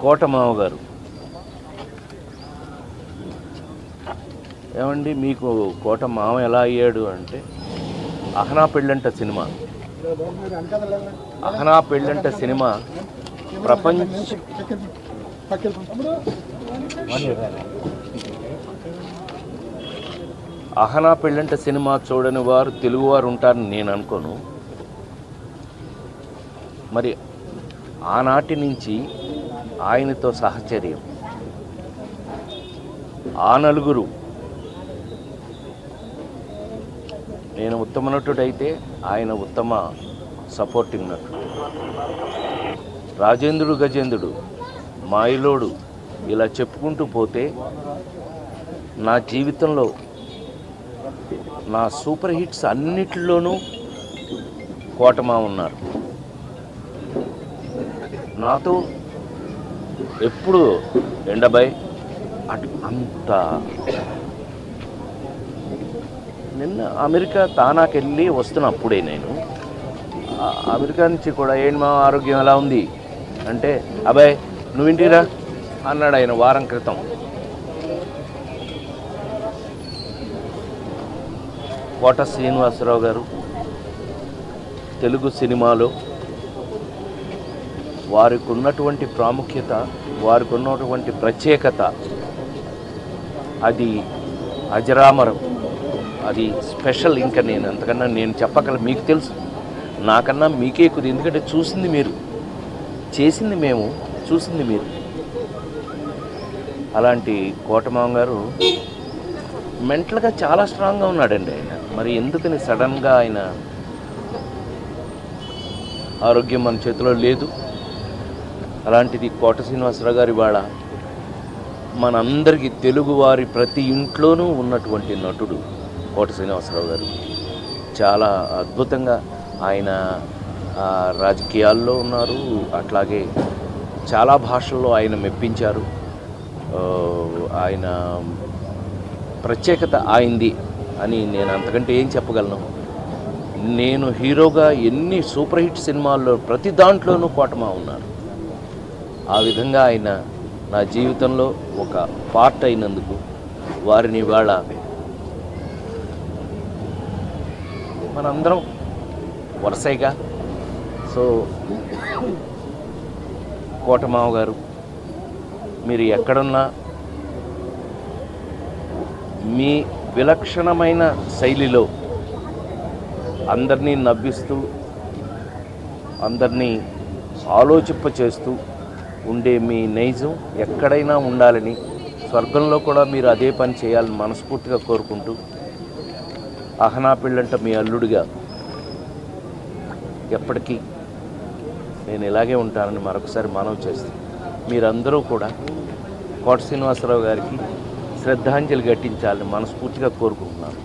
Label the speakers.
Speaker 1: కోటమావ గారు. ఏమండి మీకు కోట మామ ఎలా అయ్యాడు అంటే అహనా పెళ్ళంట సినిమా. అహనా పెళ్ళంట సినిమా ప్రపంచ అహనా పెళ్ళంట సినిమా చూడని వారు తెలుగువారు ఉంటారని నేను అనుకోను. మరి ఆనాటి నుంచి ఆయనతో సహచర్యం. ఆ నలుగురు. నేను ఉత్తమ నటుడైతే ఆయన ఉత్తమ సపోర్టింగ్ నటుడు. రాజేంద్రుడు గజేంద్రుడు మాయిలోడు ఇలా చెప్పుకుంటూ పోతే నా జీవితంలో నా సూపర్ హిట్స్ అన్నిటిలోనూ కోటమా ఉన్నారు. నాతో ఎప్పుడు ఎండబాయ్ అటు అంత నిన్న అమెరికా తానాకి వెళ్ళి వస్తున్న అప్పుడే నేను. అమెరికా నుంచి కూడా ఏంటి మా ఆరోగ్యం ఎలా ఉంది? అంటే అబ్బాయి నువ్వు ఇంటికి రా. అన్నాడు ఆయన వారం క్రితం. కోట శ్రీనివాసరావు గారు తెలుగు సినిమాలో వారికి ఉన్నటువంటి ప్రాముఖ్యత వారికి ఉన్నటువంటి ప్రత్యేకత అది అజరామరం. అది స్పెషల్ ఇంకా నేను అంతకన్నా నేను చెప్పగల మీకు తెలుసు. నాకన్నా మీకే కుది ఎందుకంటే చూసింది మీరు. చేసింది మేము చూసింది మీరు. అలాంటి కోటమామ గారు మెంటల్గా చాలా స్ట్రాంగ్గా ఉన్నాడండి. ఆయన మరి ఎందుకని సడన్గా ఆయన ఆరోగ్యం మన చేతిలో లేదు? అలాంటిది కోట శ్రీనివాసరావు గారి వాళ్ళ మనందరికీ తెలుగువారి ప్రతి ఇంట్లోనూ ఉన్నటువంటి నటుడు కోట శ్రీనివాసరావు గారు. చాలా అద్భుతంగా ఆయన రాజకీయాల్లో ఉన్నారు. అట్లాగే చాలా భాషల్లో ఆయన మెప్పించారు. ఆయన ప్రత్యేకత ఆయింది అని నేను అంతకంటే ఏం చెప్పగలను. నేను హీరోగా ఎన్ని సూపర్ హిట్ సినిమాల్లో ప్రతి దాంట్లోనూ కోటమా ఉన్నాను. ఆ విధంగా ఆయన నా జీవితంలో ఒక పార్ట్ అయినందుకు వారిని ఇవాళ మనందరం వరుసగా. సో కోటమావ గారు మీరు ఎక్కడున్నా మీ విలక్షణమైన శైలిలో అందరినీ నవ్విస్తూ అందరినీ ఆలోచింప చేస్తూ ఉండే మీ నైజం ఎక్కడైనా ఉండాలని స్వర్గంలో కూడా మీరు అదే పని చేయాలని మనస్ఫూర్తిగా కోరుకుంటూ అహనా పెళ్ళంట మీ అల్లుడిగా ఎప్పటికీ నేను ఇలాగే ఉంటానని మరొకసారి మనవి చేస్తాను. మీరందరూ కూడా కోట శ్రీనివాసరావు గారికి శ్రద్ధాంజలి ఘటించాలని మనస్ఫూర్తిగా కోరుకుంటున్నాను.